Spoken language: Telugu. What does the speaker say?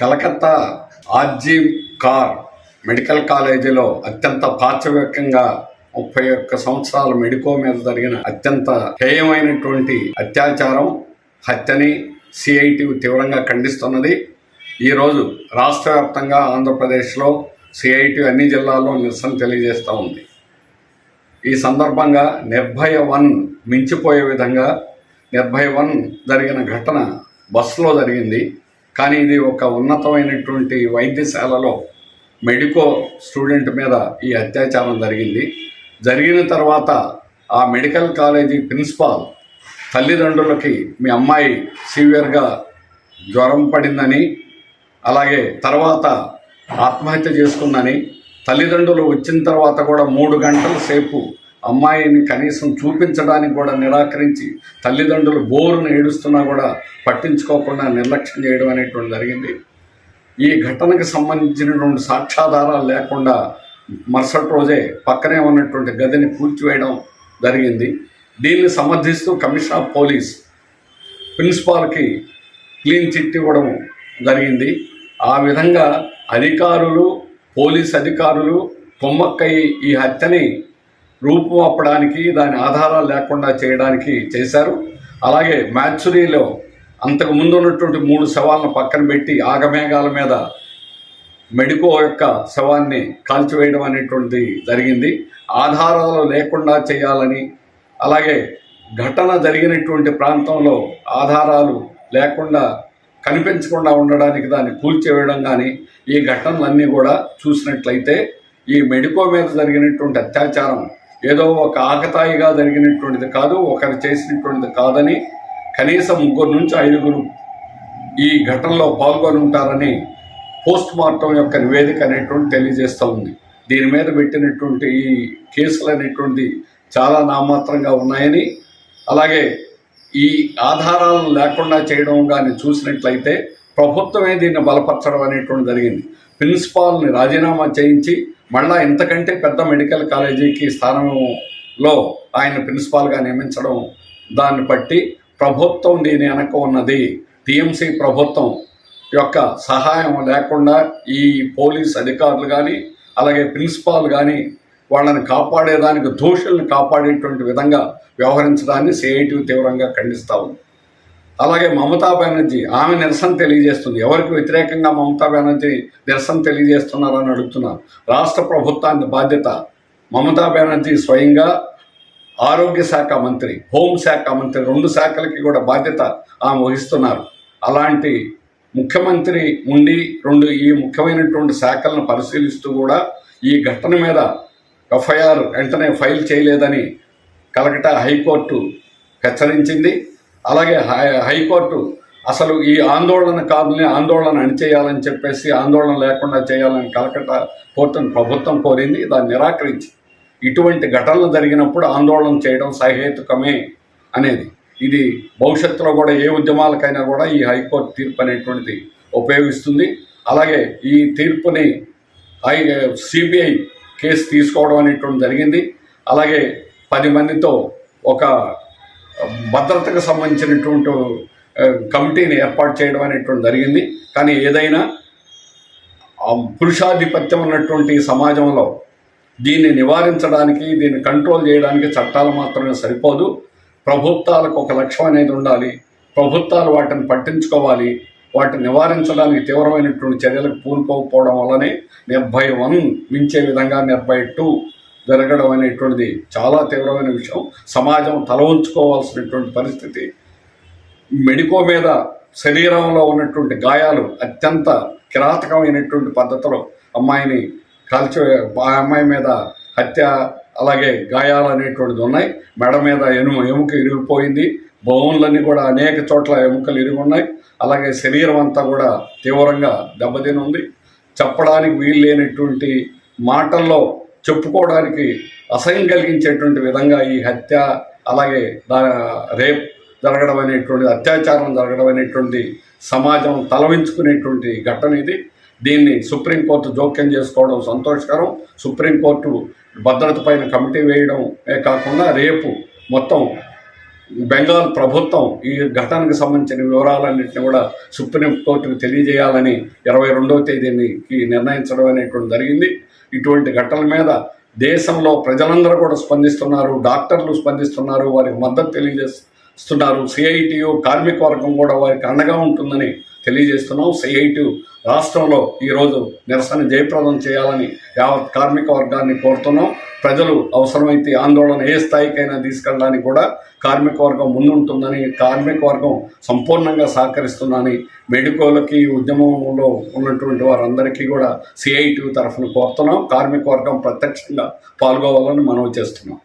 కలకత్తా ఆర్జీ కార్ మెడికల్ కాలేజీలో అత్యంత పార్శ్వకంగా ముప్పై ఒక్క సంవత్సరాల మెడికో మీద జరిగిన అత్యంత హేయమైనటువంటి అత్యాచారం హత్యని సిఐటి తీవ్రంగా ఖండిస్తున్నది. ఈరోజు రాష్ట్ర వ్యాప్తంగా ఆంధ్రప్రదేశ్లో సిఐటి అన్ని జిల్లాల్లో నిరసన తెలియజేస్తూ ఉంది. ఈ సందర్భంగా నిర్భయ వన్ మించిపోయే విధంగా నిర్భయ వన్ జరిగిన ఘటన బస్సులో జరిగింది. కానీ ఇది ఒక ఉన్నతమైనటువంటి వైద్యశాలలో మెడికో స్టూడెంట్ మీద ఈ అత్యాచారం జరిగింది. జరిగిన తర్వాత ఆ మెడికల్ కాలేజీ ప్రిన్సిపాల్ తల్లిదండ్రులకి మీ అమ్మాయి సివియర్గా జ్వరం పడిందని అలాగే తర్వాత ఆత్మహత్య చేసుకుందని తల్లిదండ్రులు వచ్చిన తర్వాత కూడా మూడు గంటల సేపు అమ్మాయిని కనీసం చూపించడానికి కూడా నిరాకరించి తల్లిదండ్రులు బోరును ఏడుస్తున్నా కూడా పట్టించుకోకుండా నిర్లక్ష్యం చేయడం అనేటువంటి జరిగింది. ఈ ఘటనకు సంబంధించినటువంటి సాక్ష్యాధారాలు లేకుండా మరుసటి రోజే పక్కనే ఉన్నటువంటి గదిని కూల్చివేయడం జరిగింది. దీన్ని సమర్థిస్తూ కమిషనర్ ఆఫ్ పోలీస్ ప్రిన్సిపాల్కి క్లీన్ చిట్ ఇవ్వడం జరిగింది. ఆ విధంగా అధికారులు పోలీస్ అధికారులు కొమ్మక్కై ఈ హత్యని రూపుమాపడానికి దాని ఆధారాలు లేకుండా చేయడానికి చేశారు. అలాగే మ్యాచురీలో అంతకు ముందు ఉన్నటువంటి మూడు శవాలను పక్కన పెట్టి ఆగమేఘాల మీద మెడికో యొక్క శవాన్ని కాల్చివేయడం అనేటువంటిది జరిగింది. ఆధారాలు లేకుండా చేయాలని అలాగే ఘటన జరిగినటువంటి ప్రాంతంలో ఆధారాలు లేకుండా కనిపించకుండా ఉండడానికి దాన్ని కూల్చివేయడం కానీ ఈ ఘటనలన్నీ కూడా చూసినట్లయితే ఈ మెడికో మీద జరిగినటువంటి అత్యాచారం ఏదో ఒక ఆకతాయిగా జరిగినటువంటిది కాదు ఒకరు చేసినటువంటిది కాదని కనీసం ముగ్గురు నుంచి ఐదుగురు ఈ ఘటనలో పాల్గొని ఉంటారని పోస్ట్ మార్టం యొక్క నివేదిక అనేటువంటి తెలియజేస్తూ ఉంది. దీని మీద పెట్టినటువంటి ఈ కేసులు అనేటువంటి చాలా నామాత్రంగా ఉన్నాయని అలాగే ఈ ఆధారాలను లేకుండా చేయడం కానీ చూసినట్లయితే ప్రభుత్వమే దీన్ని బలపరచడం అనేటువంటి జరిగింది. ప్రిన్సిపాల్ని రాజీనామా చేయించి మళ్ళా ఇంతకంటే పెద్ద మెడికల్ కాలేజీకి స్థానంలో ఆయన ప్రిన్సిపాల్గా నియమించడం దాన్ని బట్టి ప్రభుత్వం దీని వెనక ఉన్నది. టీఎంసీ ప్రభుత్వం యొక్క సహాయం లేకుండా ఈ పోలీస్ అధికారులు కానీ అలాగే ప్రిన్సిపాల్ కానీ వాళ్ళని కాపాడేదానికి దోషుల్ని కాపాడేటువంటి విధంగా వ్యవహరించడాన్ని సిఐటి తీవ్రంగా ఖండిస్తా ఉంది. అలాగే మమతా బెనర్జీ ఆమె నిరసన తెలియజేస్తుంది. ఎవరికి వ్యతిరేకంగా మమతా బెనర్జీ నిరసన తెలియజేస్తున్నారని అడుగుతున్నారు రాష్ట్ర ప్రభుత్వాన్ని బాధ్యత మమతా బెనర్జీ స్వయంగా ఆరోగ్య శాఖ మంత్రి హోంశాఖ మంత్రి రెండు శాఖలకి కూడా బాధ్యత ఆమె వహిస్తున్నారు. అలాంటి ముఖ్యమంత్రి ఉండి రెండు ఈ ముఖ్యమైనటువంటి శాఖలను పరిశీలిస్తూ కూడా ఈ ఘటన మీద ఎఫ్ఐఆర్ వెంటనే ఫైల్ చేయలేదని కలకటా హైకోర్టు హెచ్చరించింది. అలాగే హై హైకోర్టు అసలు ఈ ఆందోళన కాదుని ఆందోళన అణిచేయాలని చెప్పేసి ఆందోళన లేకుండా చేయాలని కలకట్ట కోర్టును ప్రభుత్వం కోరింది దాన్ని నిరాకరించి ఇటువంటి ఘటనలు జరిగినప్పుడు ఆందోళన చేయడం సహేతుకమే అనేది. ఇది భవిష్యత్తులో కూడా ఏ ఉద్యమాలకైనా కూడా ఈ హైకోర్టు తీర్పు అనేటువంటిది ఉపయోగిస్తుంది. అలాగే ఈ తీర్పుని ఐ సిబిఐ కేసు తీసుకోవడం అనేటువంటి జరిగింది. అలాగే పది మందితో ఒక భద్రతకు సంబంధించినటువంటి కమిటీని ఏర్పాటు చేయడం అనేటువంటి జరిగింది. కానీ ఏదైనా పురుషాధిపత్యం ఉన్నటువంటి సమాజంలో దీన్ని నివారించడానికి దీన్ని కంట్రోల్ చేయడానికి చట్టాలు మాత్రమే సరిపోదు. ప్రభుత్వాలకు ఒక లక్ష్యం అనేది ఉండాలి. ప్రభుత్వాలు వాటిని పట్టించుకోవాలి. వాటిని నివారించడానికి తీవ్రమైనటువంటి చర్యలకు పూనుకోకపోవడం వల్లనే నిర్భయ వన్ మించే విధంగా నిర్భయ టూ జరగడం అనేటువంటిది చాలా తీవ్రమైన విషయం. సమాజం తల ఉంచుకోవాల్సినటువంటి పరిస్థితి. మెడికో మీద శరీరంలో ఉన్నటువంటి గాయాలు అత్యంత కిరాతకమైనటువంటి పద్ధతిలో అమ్మాయిని కాల్చి ఆ అమ్మాయి మీద హత్య అలాగే గాయాలు అనేటువంటిది ఉన్నాయి. మెడ మీద ఎను ఎముక ఇరిగిపోయింది. బోన్లన్నీ కూడా అనేక చోట్ల ఎముకలు ఇరిగి ఉన్నాయి అలాగే శరీరం అంతా కూడా తీవ్రంగా దెబ్బతిని ఉంది చెప్పడానికి వీలు లేనటువంటి మాటల్లో చెప్పుకోవడానికి అసహ్యం కలిగించేటువంటి విధంగా ఈ హత్య అలాగే దా రేప్ జరగడం అనేటువంటి అత్యాచారం జరగడం అనేటువంటి సమాజం తలవించుకునేటువంటి ఘటన ఇది. దీన్ని సుప్రీంకోర్టు జోక్యం చేసుకోవడం సంతోషకరం. సుప్రీంకోర్టు భద్రత పైన కమిటీ వేయడమే కాకుండా రేపు మొత్తం బెంగాల్ ప్రభుత్వం ఈ ఘటనకు సంబంధించిన వివరాలన్నింటినీ కూడా సుప్రీంకోర్టుకు తెలియజేయాలని ఇరవై రెండవ తేదీకి నిర్ణయించడం అనేటువంటి జరిగింది. ఇటువంటి ఘటనల మీద దేశంలో ప్రజలందరూ కూడా స్పందిస్తున్నారు డాక్టర్లు స్పందిస్తున్నారు వారికి మద్దతు తెలియజేస్తున్నారు. సిఐటియు కార్మిక వర్గం కూడా వారికి అండగా ఉంటుందని తెలియజేస్తున్నాం. సిఐటి రాష్ట్రంలో ఈరోజు నిరసన జయప్రదం చేయాలని యావత్ కార్మిక వర్గాన్ని కోరుతున్నాం. ప్రజలు అవసరమైతే ఆందోళన ఏ స్థాయికైనా తీసుకెళ్ళడానికి కూడా కార్మిక వర్గం ముందుంటుందని కార్మిక వర్గం సంపూర్ణంగా సహకరిస్తుందని మెడికోలకి ఉద్యమంలో ఉన్నటువంటి వారందరికీ కూడా సిఐటి తరఫున కోరుతున్నాం. కార్మిక వర్గం ప్రత్యక్షంగా పాల్గొవాలని మనవి చేస్తున్నాం.